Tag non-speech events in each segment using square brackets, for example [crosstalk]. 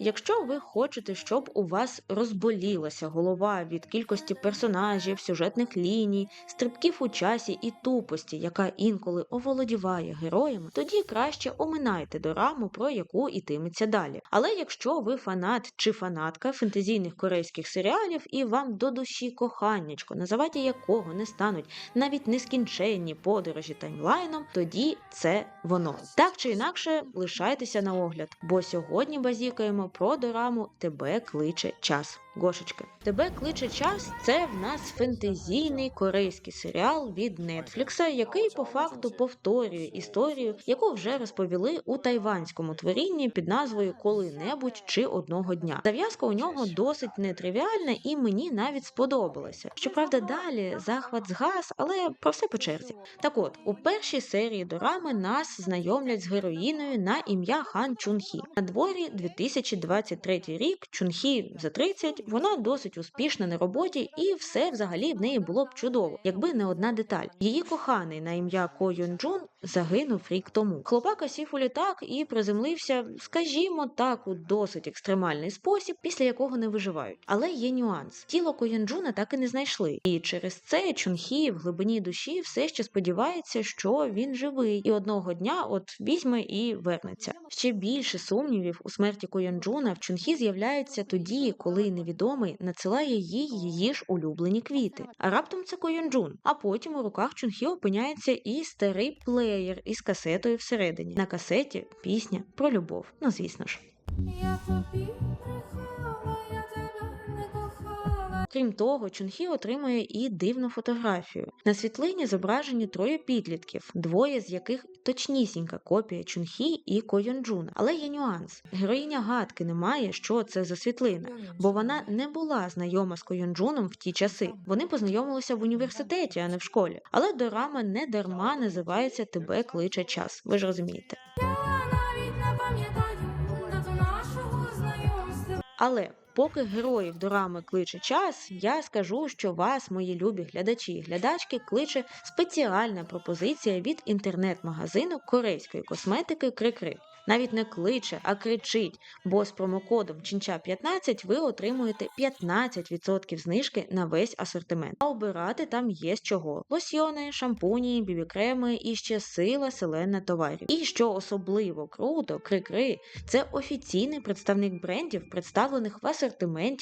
Якщо ви хочете, щоб у вас розболілася голова від кількості персонажів, сюжетних ліній, стрибків у часі і тупості, яка інколи оволодіває героями, тоді краще оминайте дораму, про яку йтиметься далі. Але якщо ви фанат чи фанатка фентезійних корейських серіалів і вам до душі коханнячко, називати якого не стануть навіть нескінченні подорожі таймлайном, тоді це воно. Так чи інакше, лишайтеся на огляд, бо сьогодні базікаємо про дораму Тебе кличе час. Гошечки, тебе кличе час. Це в нас фентезійний корейський серіал від Нетфлікса, який по факту повторює історію, яку вже розповіли у тайванському творінні під назвою Коли-небудь чи одного дня. Зав'язка у нього досить нетривіальна і мені навіть сподобалася. Щоправда, далі захват згас, але про все по черзі. Так от, у першій серії дорами нас знайомлять з героїною на ім'я Хан Чунхі. На дворі 2023 рік Чунхі за 30, вона досить успішна на роботі, і все взагалі в неї було б чудово, якби не одна деталь. Її коханий на ім'я Ко Йон Джун загинув рік тому. Хлопака сів у літак і приземлився, скажімо так, у досить екстремальний спосіб, після якого не виживають. Але є нюанс: тіло Ко Юн Джуна так і не знайшли. І через це Чунхі в глибині душі все ще сподівається, що він живий, і одного дня от візьме і вернеться. Ще більше сумнівів у смерті Ко Юн Джуна в Чунхі з'являється тоді, коли невідомий надсилає їй її ж улюблені квіти. А раптом це Ко Юн Джун. А потім у руках Чунхі опиняється і старий плеєр із касетою всередині. На касеті пісня про любов. Ну звісно ж. Я тобі Крім того, Чунхі отримує і дивну фотографію. На світлині зображені троє підлітків, двоє з яких точнісінька копія Чунхі і Ко Йонджуна. Але є нюанс: героїня гадки не має, що це за світлина, бо вона не була знайома з Ко Йонджуном в ті часи. Вони познайомилися в університеті, а не в школі. Але дорама не дарма називається Тебе кличе час. Ви ж розумієте. Я навіть не пам'ятаю дату нашого знайомства. Але поки героїв дорами кличе час, я скажу, що вас, мої любі глядачі і глядачки, кличе спеціальна пропозиція від інтернет-магазину корейської косметики Крикри. Навіть не кличе, а кричить, бо з промокодом Чинча15 ви отримуєте 15% знижки на весь асортимент. А обирати там є з чого: лосьйони, шампуні, бібікреми і ще сила селена товарів. І що особливо круто, Крикри це офіційний представник брендів, представлених в асортименті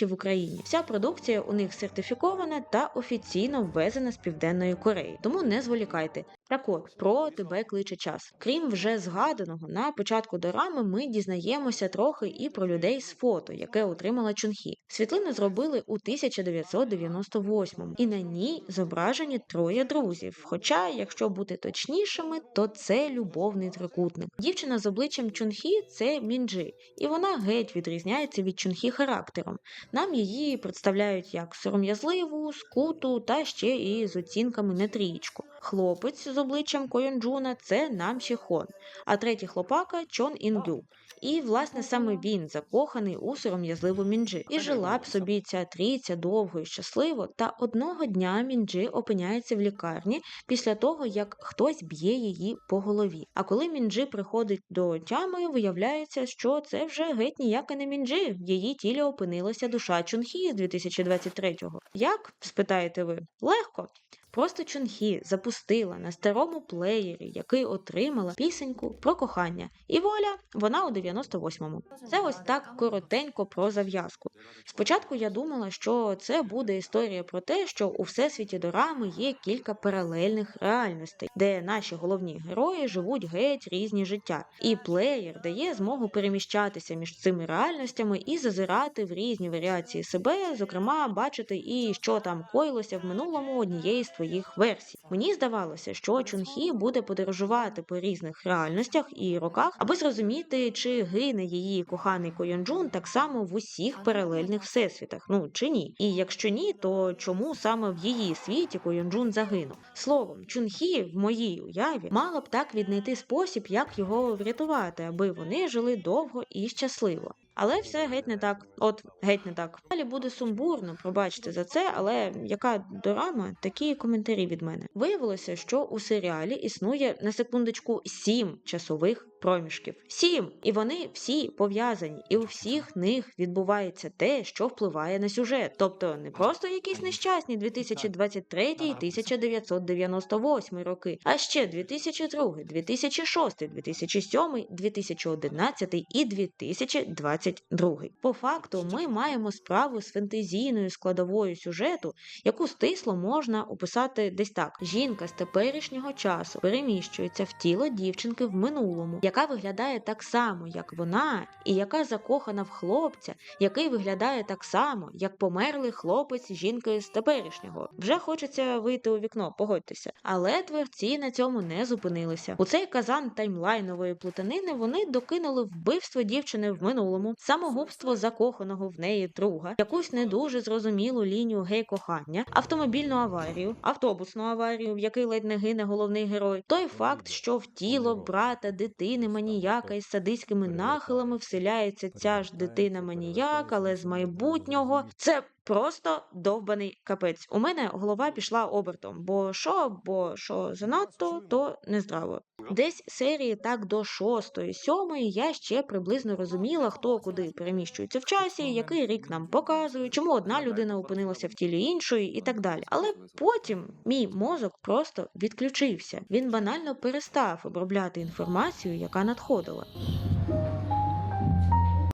в Україні. Вся продукція у них сертифікована та офіційно ввезена з Південної Кореї. Тому не зволікайте. Так от, про тебе кличе час. Крім вже згаданого, на початку дорами ми дізнаємося трохи і про людей з фото, яке отримала Чунхі. Світлину зробили у 1998-му, і на ній зображені троє друзів. Хоча, якщо бути точнішими, то це любовний трикутник. Дівчина з обличчям Чунхі це Мінджи, і вона геть відрізняється від Чунхі характером. Нам її представляють як сором'язливу, скуту та ще і з оцінками на трієчку. Хлопець з обличчям Койонджуна це Нам Хон, а третій хлопака Чон Інгю. І, власне, саме він закоханий у сором'язливу Мінджи. І жила б собі ця трійця довго і щасливо, та одного дня Мінджи опиняється в лікарні після того, як хтось б'є її по голові. А коли Мінджи приходить до тями, виявляється, що це вже геть ніяка не Мінджи. В її тілі опинилася душа Чунхі з 2023-го. Як? спитаєте ви? Легко. Просто Чунхі запустила на старому плеєрі, який отримала пісеньку про кохання. І воля, вона у 98-му. Це ось так коротенько про зав'язку. Спочатку я думала, що це буде історія про те, що у всесвіті дорами є кілька паралельних реальностей, де наші головні герої живуть геть різні життя. І плеєр дає змогу переміщатися між цими реальностями і зазирати в різні варіації себе, зокрема, бачити і що там коїлося в минулому однієї з твоїх версій. Мені здавалося, що Чунхі буде подорожувати по різних реальностях і роках, аби зрозуміти, чи гине її коханий Койонджун так само в усіх паралельних всесвітах. Ну чи ні? І якщо ні, то чому саме в її світі Койонджун загинув? Словом, Чунхі в моїй уяві мала б так віднайти спосіб, як його врятувати, аби вони жили довго і щасливо. Але все геть не так. От геть не так. Далі буде сумбурно, пробачте за це, але яка дорама, такі коментарі від мене. Виявилося, що у серіалі існує на секундочку сім часових проміжків. Сім, і вони всі пов'язані, і у всіх них відбувається те, що впливає на сюжет. Тобто не просто якісь нещасні 2023 і 1998 роки, а ще 2002, 2006, 2007, 2011 і 2022. По факту ми маємо справу з фентезійною складовою сюжету, яку стисло можна описати десь так: жінка з теперішнього часу переміщується в тіло дівчинки в минулому, яка виглядає так само, як вона, і яка закохана в хлопця, який виглядає так само, як померлий хлопець жінки з теперішнього. Вже хочеться вийти у вікно, погодьтеся. Але творці на цьому не зупинилися. У цей казан таймлайнової плутанини вони докинули вбивство дівчини в минулому, самогубство закоханого в неї друга, якусь не дуже зрозумілу лінію гей-кохання, автомобільну аварію, автобусну аварію, в якій ледь не гине головний герой. Той факт, що в тіло брата дитини маніяка із садистськими нахилами вселяється ця ж дитина маніяк, але з майбутнього. Це Просто довбаний капець. У мене голова пішла обертом, бо що, бо що занадто, то нездраво. Десь серії так до шостої, сьомої я ще приблизно розуміла, хто куди переміщується в часі, який рік нам показує, чому одна людина опинилася в тілі іншої і так далі. Але потім мій мозок просто відключився. Він банально перестав обробляти інформацію, яка надходила.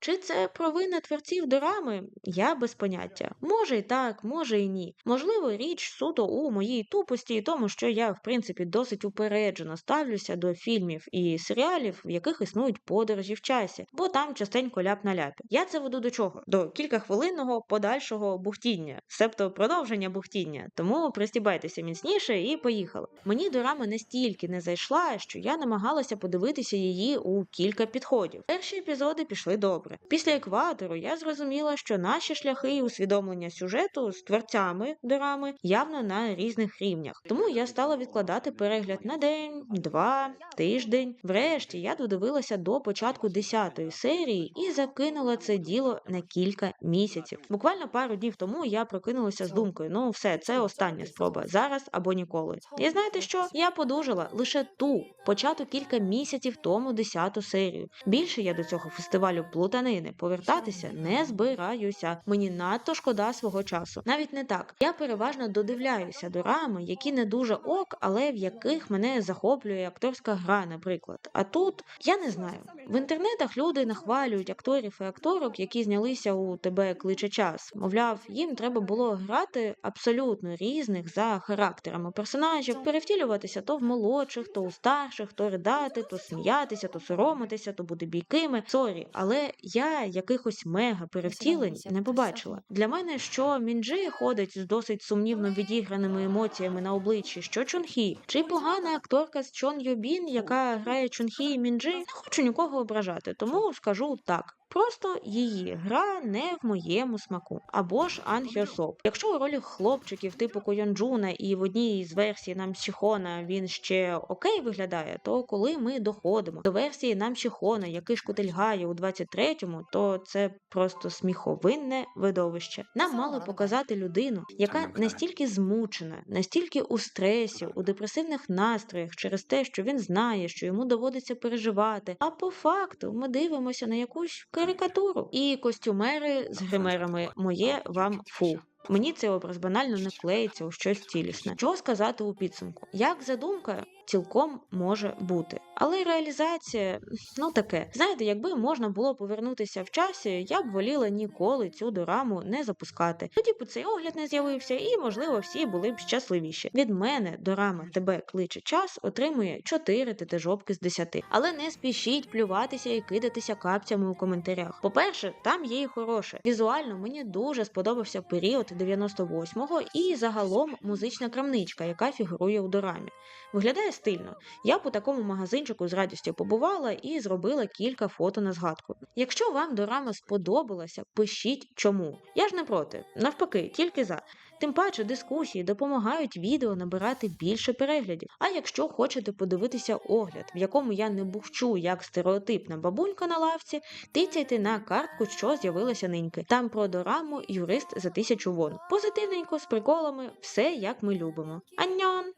Чи це провина творців дорами? Я без поняття. Може і так, може і ні. Можливо, річ суто у моїй тупості і тому, що я, в принципі, досить упереджено ставлюся до фільмів і серіалів, в яких існують подорожі в часі, бо там частенько ляп на ляпі. Я це веду до чого? До кількахвилинного подальшого бухтіння, себто продовження бухтіння. Тому пристібайтеся міцніше і поїхали. Мені дорама настільки не зайшла, що я намагалася подивитися її у кілька підходів. Перші епізоди пішли добре. Після екватору я зрозуміла, що наші шляхи і усвідомлення сюжету з творцями дорами явно на різних рівнях. Тому я стала відкладати перегляд на день, два, тиждень. Врешті я додивилася до початку 10-ї серії і закинула це діло на кілька місяців. Буквально пару днів тому я прокинулася з думкою: ну все, це остання спроба зараз або ніколи. І знаєте що? Я подужала лише ту почату кілька місяців тому 10-ту серію. Більше я до цього фестивалю плутанини повертатися не збираюся. Мені надто шкода свого часу. Навіть не так. Я переважно додивляюся дорами, які не дуже ок, але в яких мене захоплює акторська гра, наприклад. А тут я не знаю. В інтернетах люди нахвалюють акторів і акторок, які знялися у тебе кличе час. Мовляв, їм треба було грати абсолютно різних за характерами персонажів, перевтілюватися то в молодших, то у старших, то ридати, то сміятися, то соромитися, то бути бійкими. Сорі, але я якихось мега перевтілень не побачила. Для мене, що Мінджи ходить з досить сумнівно відіграними емоціями на обличчі, що Чонхі, чи погана акторка з Чон Йобін, яка грає Чонхі і Мінджи, не хочу нікого ображати, тому скажу так. Просто її гра не в моєму смаку. Або ж Ан Хьосоп. Якщо у ролі хлопчиків типу Койонджуна і в одній із версій нам Сіхона він ще окей виглядає, то коли ми доходимо до версії нам Сіхона, який шкутильгає у 23-му, то це просто сміховинне видовище. Нам мали показати людину, яка настільки змучена, настільки у стресі, у депресивних настроях через те, що він знає, що йому доводиться переживати. А по факту ми дивимося на якусь карикатуру. І костюмери з гримерами моє вам фу. Мені цей образ банально не клеїться у щось цілісне. Чого сказати у підсумку? Як задумка цілком може бути, але реалізація [laughs] ну таке. Знаєте, якби можна було повернутися в часі, я б воліла ніколи цю дораму не запускати. Тоді б цей огляд не з'явився, і можливо всі були б щасливіші. Від мене дорама тебе кличе час отримує 4 тетежопки з 10. Але не спішіть плюватися і кидатися капцями у коментарях. По-перше, там є і хороше. Візуально мені дуже сподобався період 98-го і загалом музична крамничка, яка фігурує у дорамі. Виглядає стильно. Я у такому магазинчику з радістю побувала і зробила кілька фото на згадку. Якщо вам дорама сподобалася, пишіть чому. Я ж не проти. Навпаки, тільки за. Тим паче дискусії допомагають відео набирати більше переглядів. А якщо хочете подивитися огляд, в якому я не бухчу як стереотипна бабунька на лавці, тицяйте на картку, що з'явилася ниньки. Там про дораму юрист за тисячу вон. Позитивненько з приколами, все як ми любимо. Аньон!